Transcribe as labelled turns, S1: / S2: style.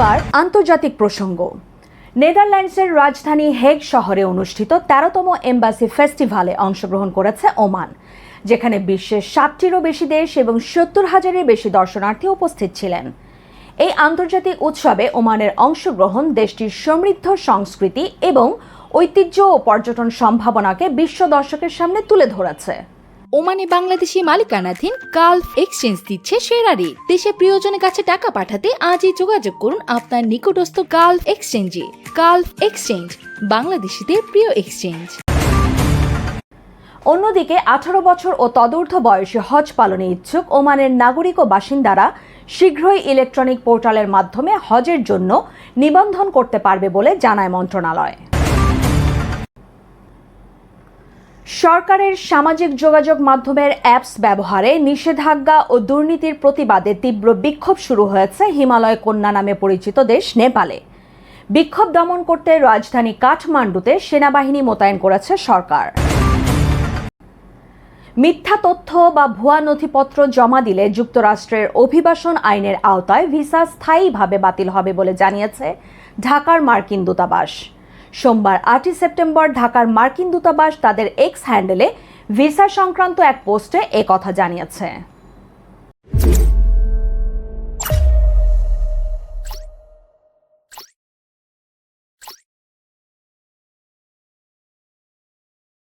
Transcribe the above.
S1: এবার আন্তর্জাতিক প্রসঙ্গ। নেদারল্যান্ডসের রাজধানী হেগ শহরে অনুষ্ঠিত তেরোতম এম্বাসি ফেস্টিভ্যালে অংশগ্রহণ করেছে ওমান, যেখানে বিশ্বের ষাটটিরও বেশি দেশ এবং সত্তর হাজারের বেশি দর্শনার্থী উপস্থিত ছিলেন। এই আন্তর্জাতিক উৎসবে ওমানের অংশগ্রহণ দেশটির সমৃদ্ধ সংস্কৃতি এবং ঐতিহ্য ও পর্যটন সম্ভাবনাকে বিশ্ব দর্শকের সামনে তুলে ধরেছে।
S2: ওমানে বাংলাদেশি মালিকানাধীন গালফ এক্সচেঞ্জ দিচ্ছে সেরা রেট দেশে প্রিয়জনের কাছে টাকা পাঠাতে আজই যোগাযোগ করুন আপনার নিকটস্থ গালফ এক্সচেঞ্জে। গালফ এক্সচেঞ্জ, বাংলাদেশিদের প্রিয় এক্সচেঞ্জ।
S1: অন্যদিকে আঠারো বছর ও তদূর্ধ্ব বয়সে হজ পালনে ইচ্ছুক ওমানের নাগরিক ও বাসিন্দারা শীঘ্রই ইলেকট্রনিক পোর্টালের মাধ্যমে হজের জন্য নিবন্ধন করতে পারবে বলে জানায় মন্ত্রণালয়। সরকারের সামাজিক যোগাযোগ মাধ্যমের অ্যাপস ব্যবহারে নিষেধাজ্ঞা ও দুর্নীতির প্রতিবাদে তীব্র বিক্ষোভ শুরু হয়েছে হিমালয় কন্যা নামে পরিচিত দেশ নেপালে। বিক্ষোভ দমন করতে রাজধানী কাঠমান্ডুতে সেনাবাহিনী মোতায়েন করেছে সরকার। মিথ্যা তথ্য বা ভুয়া নথিপত্র জমা দিলে যুক্তরাষ্ট্রের অভিবাসন আইনের আওতায় ভিসা স্থায়ীভাবে বাতিল হবে বলে জানিয়েছে ঢাকার মার্কিন দূতাবাস। সোমবার আটই সেপ্টেম্বর ঢাকার মার্কিন দূতাবাস তাদের এক্স হ্যান্ডেলে ভিসা সংক্রান্ত এক পোস্টে কথা জানিয়েছে।